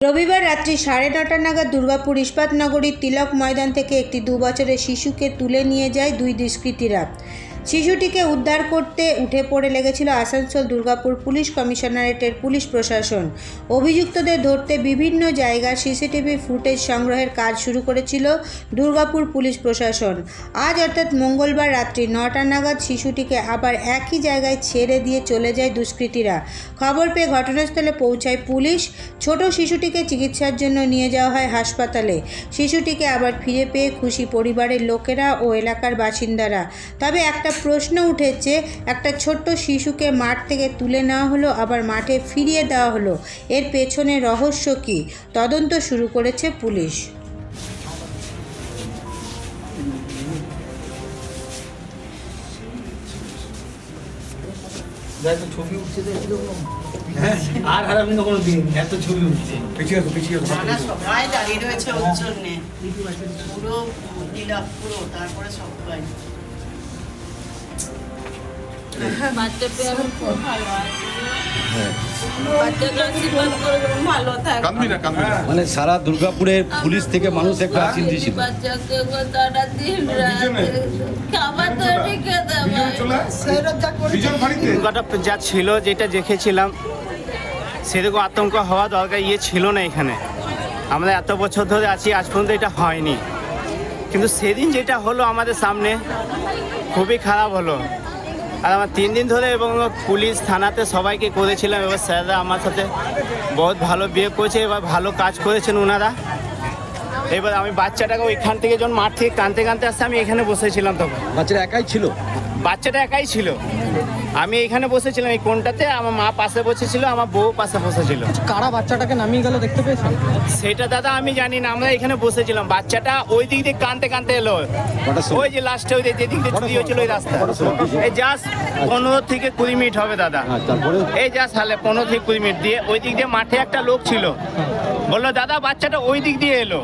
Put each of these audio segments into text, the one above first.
রবিবার রাত্রি সাড়ে নটা নাগাদ দুর্গাপুর ইস্পাত নগরীর তিলক ময়দান থেকে একটি দুবছরের শিশুকে তুলে নিয়ে যায় দুই দুষ্কৃতীরা। শিশুটিকে উদ্ধার করতে উঠে পড়ে লেগেছিল আসানসোল দুর্গাপুর পুলিশ কমিশনারেটের পুলিশ প্রশাসন। অভিযুক্তদের ধরতে বিভিন্ন জায়গার সিসিটিভি ফুটেজ সংগ্রহের কাজ শুরু করেছিল দুর্গাপুর পুলিশ প্রশাসন। আজ অর্থাৎ মঙ্গলবার রাত্রি নটা নাগাদ শিশুটিকে আবার একই জায়গায় ছেড়ে দিয়ে চলে যায় দুষ্কৃতীরা। খবর পেয়ে ঘটনাস্থলে পৌঁছায় পুলিশ। ছোট শিশুটিকে চিকিৎসার জন্য নিয়ে যাওয়া হয় হাসপাতালে। শিশুটিকে আবার ফিরে পেয়ে খুশি পরিবারের লোকেরা ও এলাকার বাসিন্দারা। তবে একটা প্রশ্ন উঠেছে একটা ছোট্ট শিশুকে মাঠ থেকে তুলে নেওয়া হলো আবার মাঠে ফিরিয়ে দেওয়া হলো। এর পেছনে রহস্য কী? তদন্ত শুরু করেছে পুলিশ। ছবি উঠছে আর হারাবি না কোনো দিন এত ছবি উঠছে। পিছিয়ে পিছিয়ে সবাই দাঁড়িয়ে রয়েছে ওর জন্যে। পুরো নীলাভ পুরো তারপরে সবাই মানে সারা দুর্গাপুরের পুলিশ থেকে মানুষ একটা আশীর্বাদ ছিল। বাচ্চাকে সারা দিন রাত খাবার তো রেখে দেবে বিজন বাড়িতে দুর্গাটা যা ছিল যেটা দেখেছিলাম সেরকম আতঙ্ক হওয়া দরকার ইয়ে ছিল না এখানে। আমরা এত বছর ধরে আছি আজ পর্যন্ত এটা হয়নি। কিন্তু সেদিন যেটা হলো আমাদের সামনে খুবই খারাপ হলো। আর আমার তিন দিন ধরে এবং পুলিশ থানাতে সবাইকে করেছিলাম। এবার স্যাররা আমার সাথে বহুত ভালো বিয়ে করেছে এবার ভালো কাজ করেছেন ওনারা এবার আমি বাচ্চাটাকে ওইখান থেকে যখন মাঠ থেকে কানতে কানতে আসতে আমি এখানে বসেছিলাম তখন। বাচ্চাটা একাই ছিল? বাচ্চাটা একাই ছিল। আমি এখানে বসেছিলাম এই কোনটাতে আমার মা পাশে বসেছিল আমার বউ পাশে বসেছিল। কারা বাচ্চাটাকে নামিয়ে গেল দেখতে পেয়েছেন? সেটা দাদা আমি জানি না আমরা এখানে বসেছিলাম। বাচ্চাটা ওই দিক দিয়ে কানতে কানতে এলো। ওই যে লাস্টে ওই যে যেদিক দিয়ে চুরি হয়েছিল ওই রাস্তা। এই জাস্ট পনেরো থেকে কুড়ি মিনিট হবে দাদা। তারপরে? এই যা সালে পনেরো থেকে কুড়ি মিনিট দিয়ে ওই দিক দিয়ে মাঠে একটা লোক ছিল। বলল দাদা বাচ্চাটা ওই দিক দিয়ে এলো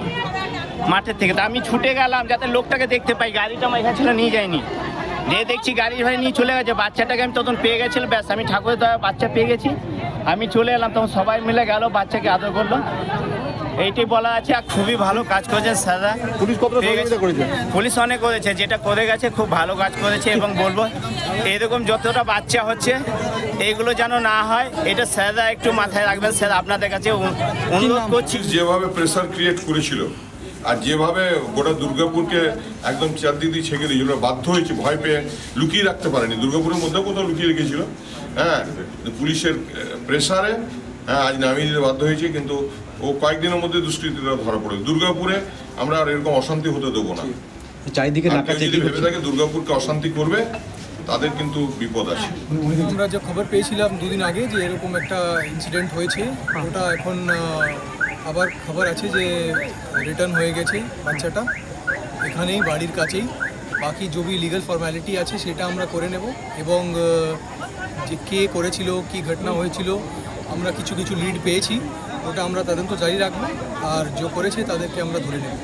মাঠের থেকে। তা আমি ছুটে গেলাম যাতে লোকটাকে দেখতে পাই গাড়িটা আমার এখানে ছিল নিয়ে যায়নি। দিয়ে দেখছি গাড়ি ভাই নিয়ে চলে গেছে বাচ্চাটাকে আমি তখন পেয়ে গেছিলাম ব্যাস আমি ঠাকুরের দয়া বাচ্চা পেয়ে গেছি। আমি চলে এলাম তখন সবাই মিলে গেল বাচ্চাকে আদর করল। এইটি বলা আছে আর খুবই ভালো কাজ করেছেন স্যাররা। পুলিশ। করেছে? পুলিশ অনেক করেছে যেটা করে গেছে খুব ভালো কাজ করেছে এবং বলব এরকম যতটা বাচ্চা হচ্ছে এইগুলো যেন না হয় এটা স্যাররা একটু মাথায় রাখবেন। স্যার আপনাদের কাছে অনু- অনুরোধ করছি। যেভাবে প্রেশার ক্রিয়েট করেছিল আর যেভাবে গোটা দুর্গাপুরকে একদম চারদিক দিয়ে ছেঁকে দিয়েছিল বাধ্য হয়েছে ভয় পেয়ে লুকিয়ে রাখতে পারেনি। দুর্গাপুরের মধ্যেও কোথাও লুকিয়ে রেখেছিল। হ্যাঁ পুলিশের প্রেসারে হ্যাঁ আজ নামিয়ে দিতে বাধ্য হয়েছে কিন্তু ও কয়েকদিনের মধ্যে দুষ্কৃতীরা ধরা পড়ে। দুর্গাপুরে আমরা আর এরকম অশান্তি হতে দেবো না। চারিদিকে যদি ভেবে থাকে দুর্গাপুরকে অশান্তি করবে তাদের কিন্তু বিপদ আছে। আমরা যে খবর পেয়েছিলাম দুদিন আগে যে এরকম একটা ইনসিডেন্ট হয়েছে ওটা এখন আবার খবর আছে যে রিটার্ন হয়ে গেছে বাচ্চাটা। এখানেই, বাড়ির কাছেই। বাকি যদি লিগাল ফর্ম্যালিটি আছে সেটা আমরা করে নেব এবং যে কে করেছিল, কি ঘটনা হয়েছিল, আমরা কিছু কিছু লিড পেয়েছি। ওটা আমরা তদন্ত জারি রাখব। আর যে করেছে তাদেরকে আমরা ধরে নেব।